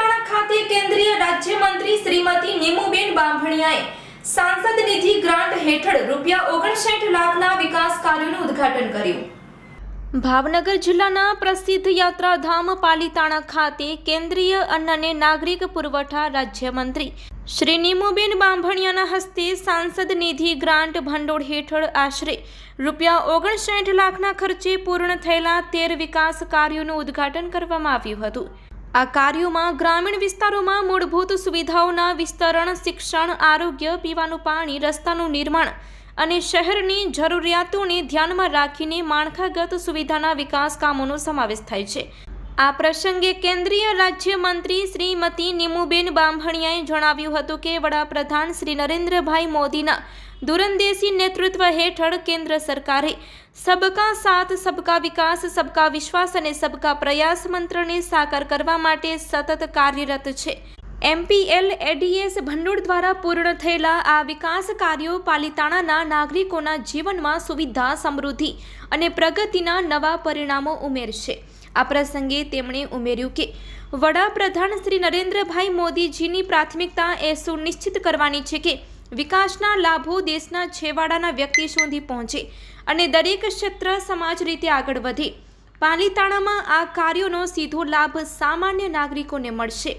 પાલિતાણા ખાતે કેન્દ્રીય રાજ્યમંત્રી શ્રીમતી નિમુબેન બાંભણિયાએ સાંસદ નિધિ ગ્રાન્ટ હેઠળ રૂપિયા ઓગણસાઠ લાખના વિકાસ કાર્યોનું ઉદ્ઘાટન કર્યું. ભાવનગર જિલ્લાના પ્રસિદ્ધ યાત્રાધામ પાલિતાણા ખાતે કેન્દ્રીય અન્ન અને નાગરિક પુરવઠા રાજ્યમંત્રી શ્રી નિમુબેન બાંભણિયાના હસ્તે સાંસદ નિધિ ગ્રાન્ટ ભંડોળ હેઠળ આશરે રૂપિયા ઓગણસાઠ લાખના ખર્ચે પૂર્ણ થયેલા તેર વિકાસ કાર્યોનું ઉદ્ઘાટન કરવામાં આવ્યું હતું. આ કાર્યોમાં ગ્રામીણ વિસ્તારોમાં મૂળભૂત સુવિધાઓના વિસ્તરણ, શિક્ષણ, આરોગ્ય, પીવાનું પાણી, રસ્તાનું નિર્માણ અને શહેરની જરૂરિયાતોને ધ્યાનમાં રાખીને માળખાગત સુવિધાના વિકાસ કામોનો સમાવેશ થાય છે. આ પ્રસંગે કેન્દ્રીય રાજ્યમંત્રી શ્રીમતી નીમુબેન બામણિયાએ જણાવ્યું હતું કે વડાપ્રધાન શ્રી નરેન્દ્રભાઈ મોદીના દૂરંદેશી નેતૃત્વ હેઠળ કેન્દ્ર સરકારે સબકા સાથ, સબકા વિકાસ, સબકા વિશ્વાસ અને સબકા પ્રયાસ મંત્રને સાકાર કરવા માટે સતત કાર્યરત છે. એમપીએલ, એડીએસ, ભંડોળ દ્વારા પૂર્ણ થયેલા આ વિકાસ કાર્યો પાલિતાણાના નાગરિકોના જીવનમાં સુવિધા, સમૃદ્ધિ અને પ્રગતિના નવા પરિણામો ઉમેરશે. આ પ્રસંગે તેમણે ઉમેર્યું કે વડાપ્રધાન શ્રી નરેન્દ્રભાઈ મોદીજીની પ્રાથમિકતા એ સુનિશ્ચિત કરવાની છે કે વિકાસના લાભો દેશના છેવાડાના વ્યક્તિ સુધી પહોંચે અને દરેક ક્ષેત્ર સમાજ રીતે આગળ વધે. પાલિતાણામાં આ કાર્યોનો સીધો લાભ સામાન્ય નાગરિકોને મળશે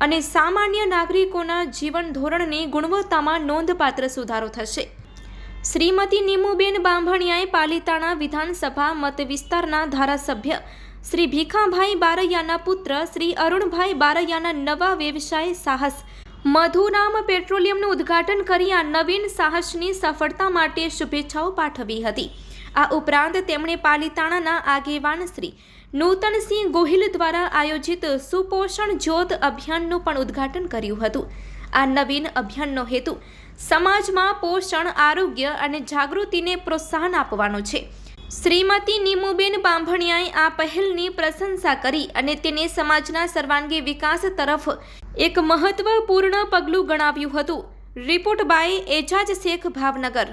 અને સામાન્ય નાગરિકોના જીવન ધોરણની ગુણવત્તામાં નોંધપાત્ર સુધારો થશે. શ્રીમતી નીમુબેન બાંભણિયાએ પાલિતાણા વિધાનસભા મત વિસ્તારના ધારાસભ્ય શ્રી ભીખાભાઈ બારૈયાના પુત્ર, શ્રી અરુણભાઈ બારૈયાના નવા વ્યવસાય સાહસ. મધુરામ પેટ્રોલિયમનું ઉદ્ઘાટન કરી આ નવીન સાહસની સફળતા માટે શુભેચ્છાઓ પાઠવી હતી. આ ઉપરાંત તેમણે પાલિતાણાના આગેવાન શ્રી નૂતનસિંહ ગોહિલ દ્વારા આયોજિત સુપોષણ જ્યોત અભિયાનનું પણ ઉદ્ઘાટન કર્યું હતું. આ નવીન અભિયાનનો હેતુ સમાજમાં પોષણ, આરોગ્ય અને જાગૃતિને પ્રોત્સાહન આપવાનો છે. શ્રીમતી નીમુબેન બાંભણિયાએ આ પહેલની પ્રશંસા કરી અને તેને સમાજના સર્વાંગી વિકાસ તરફ એક મહત્વપૂર્ણ પગલું ગણાવ્યું હતું. Report by Ejaz Shaikh Bhavnagar.